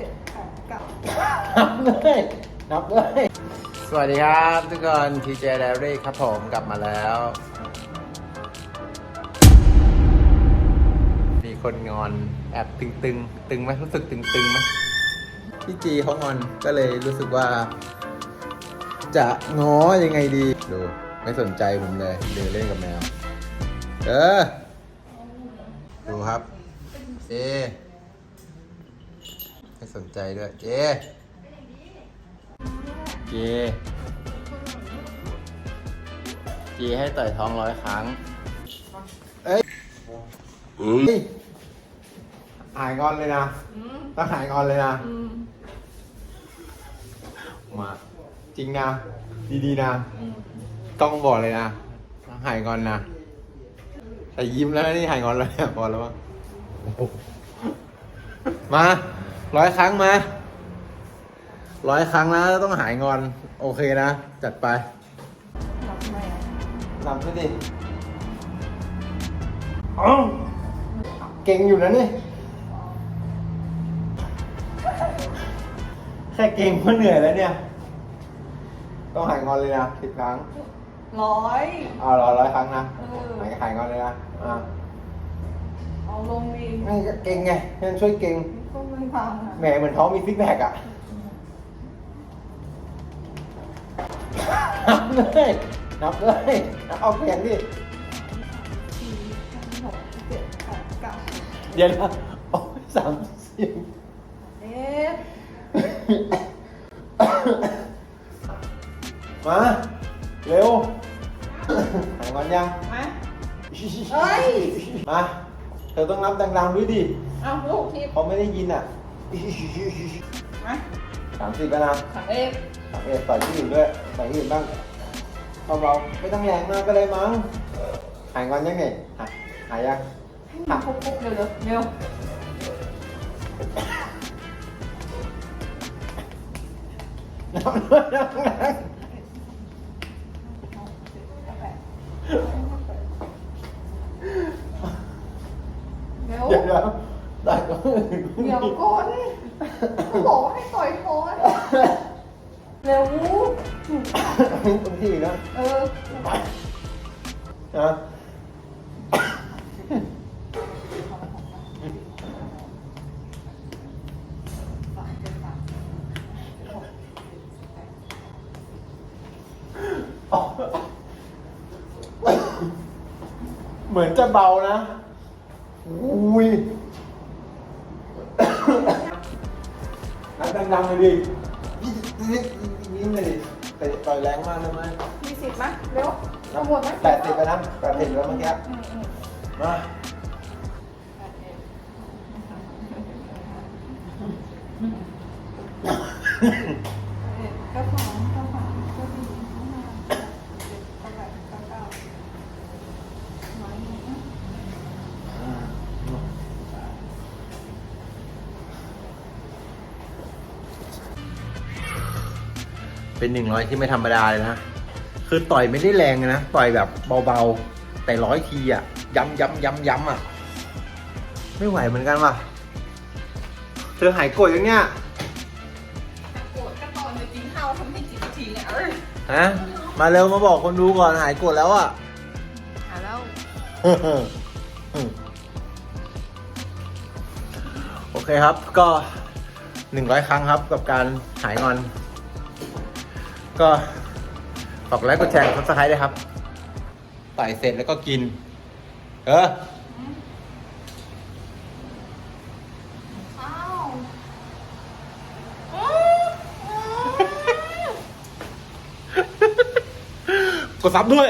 จ็ดแปดเก้านับเลยนับเลยสวัสดีครับทุกคนทีเจเดรี่ครับผมกลับมาแล้ว มีคนงอนแอบตึงตึงตึงไหมรู้สึกตึงตึงไหมพี่จีเขางอนก็เลยรู้สึกว่า จะง้อยังไงดีดู ไม่สนใจผมเลยเดินเล่นกับแมว เออ ดูครับเจ ไม่สนใจด้วย เจ เจ เจให้ต่อยท้องร้อยครั้ง เอ้ยเฮ้ยหายงอนเลยนะต้องหายงอนเลยนะ มา จริงนะ ดีๆนะ ต้องบอกเลยนะต้องหายงอนนะแต่ยิ้มแล้วนะนี่หายงอนแล้วเนี่ยพอแล้วมั้งโอ้โหมา ร้อยครั้งมาร้อยครั้งนะต้องหายงอน โอเคนะ จัดไปรับแม่นำซะดิอ้าวเก่งอยู่นะนี่ แค่เก่งก็เหนื่อยแล้วเนี่ย ต้องหายงอนเลยนะสิบครั้งร้อยเอารอร้อยครั้งนะเออหายหายงอนเลยนะอ่าเอาลงดีไม่ก็เก่งไงเพื่อนช่วยเก่ง ก็ไม่ฟังอะแหมเหมือนท้องมีซิกแพคอะนับเลยนับเลยนับเอาเพียงดิสี่ห้าหกเจ็ดแปดเก้าเดี๋ยวนะโอ้ยสามสิบเอ๊ะมาเร็วหายงอนยัง มา เฮ้ย มา เธอต้องนับดังๆด้วยดิ เอาลูกทิพย์เขาไม่ได้ยินอะมาสามสิบแล้วนะถังเอกสามเอ็ดต่อยที่อื่นด้วยต่อยที่อื่นบ้างเบาๆไม่ต้องแรงมากก็ได้มั้งหายงอนยังไงหายหายยังให้มันครบๆเร็วๆเร็วนับด้วยนับด้วยเร็ว เดี๋ยวเดี๋ยว ต่อยก็เดี๋ยวก่อนเขาบอกว่าให้ต่อยคอนเร็วตรงที่อื่นนะเออนะเหมือนจะเบานะอุ้ย นับดังๆเลยดิยิ้มเลยดิแต่ต่อยแรงมากนะมั้ยมีสิบไหมเร็วเอาหมดไหมแปดสิบไปนะแปดสิบแล้วเมื่อกี้ อืมอืมมา เป็นหนึ่งร้อยที่ไม่ธรรมดาเลยนะ คือต่อยไม่ได้แรงนะ ต่อยแบบเบาๆ แต่ร้อยทีอะย้ำย้ำย้ำย้ำอะไม่ไหวเหมือนกันว่ะ เธอหายโกรธยังเนี่ยโกรธก็ตอนไปกินข้าวทำให้จิตทีเนี่ยเอ้ยฮะ มาเร็วมาบอกคนดูก่อนหายโกรธแล้วอะหาแล้วโอเคครับก็หนึ่งร้อยครั้งครับกับการหายงอน ก็ฝากกดไลค์กดแชร์กดซับสไครต์ด้วยครับต่อยเสร็จแล้วก็กิน เอออ้าวกดซับด้วย